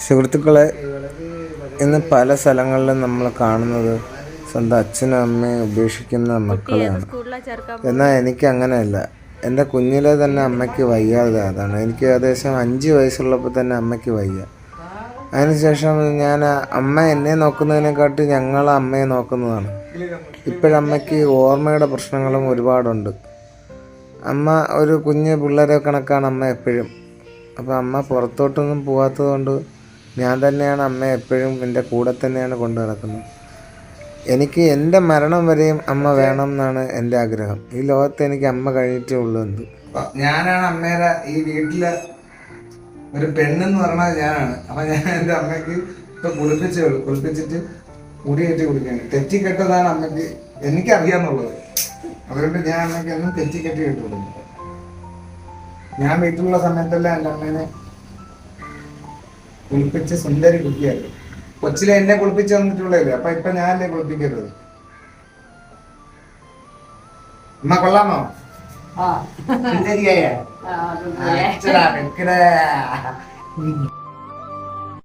സുഹൃത്തുക്കളെ ഇന്ന് പല സ്ഥലങ്ങളിലും നമ്മൾ കാണുന്നത് സ്വന്തം അച്ഛനും അമ്മയും ഉപേക്ഷിക്കുന്ന മക്കളെയാണ്. എന്നാൽ എനിക്ക് അങ്ങനെയല്ല. എന്റെ കുഞ്ഞിലെ തന്നെ അമ്മയ്ക്ക് വയ്യാതെ അതാണ്. എനിക്ക് ഏകദേശം അഞ്ച് വയസ്സുള്ളപ്പോൾ തന്നെ അമ്മയ്ക്ക് വയ്യ. അതിനുശേഷം ഞാൻ അമ്മ എന്നെ നോക്കുന്നതിനെക്കാട്ടി ഞങ്ങൾ അമ്മയെ നോക്കുന്നതാണ്. ഇപ്പോഴമ്മയ്ക്ക് ഓർമ്മയുടെ പ്രശ്നങ്ങളും ഒരുപാടുണ്ട്. അമ്മ ഒരു കുഞ്ഞ് പിള്ളേരെ കണക്കാണ് അമ്മ എപ്പോഴും. അപ്പോൾ അമ്മ പുറത്തോട്ടൊന്നും പോകാത്തത് കൊണ്ട് ഞാൻ തന്നെയാണ് അമ്മ എപ്പോഴും എന്റെ കൂടെ തന്നെയാണ് കൊണ്ടു നടക്കുന്നത്. എനിക്ക് എന്റെ മരണം വരെയും അമ്മ വേണം എന്നാണ് എന്റെ ആഗ്രഹം. ഈ ലോകത്ത് എനിക്ക് അമ്മ കഴിഞ്ഞിട്ടേ ഉള്ളൂ എന്ത്? ഞാനാണ് അമ്മയുടെ ഈ വീട്ടിൽ ഒരു പെണ്ണെന്ന് പറഞ്ഞാൽ ഞാനാണ്. അപ്പൊ ഞാൻ എന്റെ അമ്മയ്ക്ക് ഇപ്പൊ കുളിപ്പിച്ചേ ഉള്ളൂ. കുളിപ്പിച്ചിട്ട് മുടി കെട്ടി കുടിക്കുകയാണ് തെറ്റിക്കെട്ടതാണ് അമ്മയ്ക്ക് എനിക്കറിയാന്നുള്ളത്. അതുകൊണ്ട് ഞാൻ അമ്മയ്ക്ക് എന്നും തെറ്റിക്കെട്ടി കെട്ടി കൊടുക്കും. ഞാൻ വീട്ടിലുള്ള സമയത്തെല്ലാം എന്റെ അമ്മേനെ കുളിപ്പിച്ച് സുന്ദരി കുട്ടിയായിരുന്നു കൊച്ചിലെ എന്നെ കുളിപ്പിച്ച് വന്നിട്ടുള്ളതല്ലേ അപ്പൊ ഇപ്പൊ ഞാനല്ലേ കുളിപ്പിക്കരുത്? അമ്മ കൊള്ളാമോ? ആ. സുന്ദരിയായ